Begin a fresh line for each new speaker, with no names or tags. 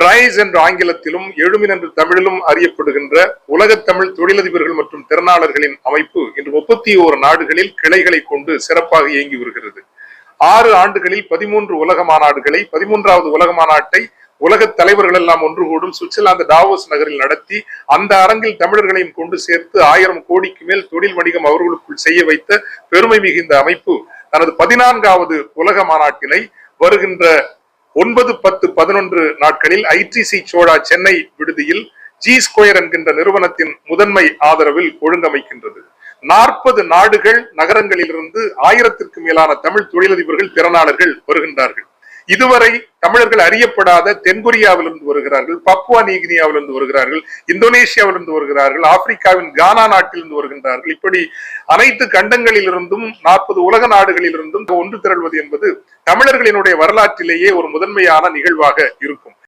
Rice என்ற ஆங்கிலத்திலும் எழுமின் என்று தமிழிலும் அறியப்படுகின்ற உலகத் தமிழ் தொழிலதிபர்கள் மற்றும் திறனாளர்களின் அமைப்பு இன்று முப்பத்தி ஓரு நாடுகளில் கிளைகளை கொண்டு சிறப்பாக இயங்கி வருகிறது. ஆறு ஆண்டுகளில் பதிமூன்று உலக மாநாடுகளை பதிமூன்றாவது உலக மாநாட்டை உலக தலைவர்கள் எல்லாம் ஒன்று கூடும் சுவிட்சர்லாந்து டாவோஸ் நகரில் நடத்தி அந்த அரங்கில் தமிழர்களையும் கொண்டு சேர்த்து ஆயிரம் கோடிக்கு மேல் தொழில் வணிகம் அவர்களுக்குள் செய்ய வைத்த பெருமை மிகுந்த அமைப்பு தனது பதினான்காவது உலக மாநாட்டினை வருகின்ற ஒன்பது பத்து பதினொன்று நாட்களில் ஐடிசி சோழா சென்னை விடுதியில் ஜி ஸ்கொயர் என்கின்ற நிறுவனத்தின் முதன்மை ஆதரவில் ஒழுங்கமைக்கின்றது. நாற்பது நாடுகள் நகரங்களிலிருந்து ஆயிரத்திற்கு மேலான தமிழ் தொழிலதிபர்கள் திறனாளர்கள் வருகின்றார்கள். இதுவரை தமிழர்கள் அறியப்படாத தென்கொரியாவிலிருந்து வருகிறார்கள் பப்புவா நீகினியாவிலிருந்து வருகிறார்கள் இந்தோனேஷியாவிலிருந்து வருகிறார்கள் ஆப்பிரிக்காவின் கானா நாட்டிலிருந்து வருகின்றார்கள். இப்படி அனைத்து கண்டங்களிலிருந்தும் நாற்பது உலக நாடுகளிலிருந்தும் ஒன்று திரள்வது என்பது தமிழர்களினுடைய வரலாற்றிலேயே ஒரு முதன்மையான நிகழ்வாக இருக்கும்.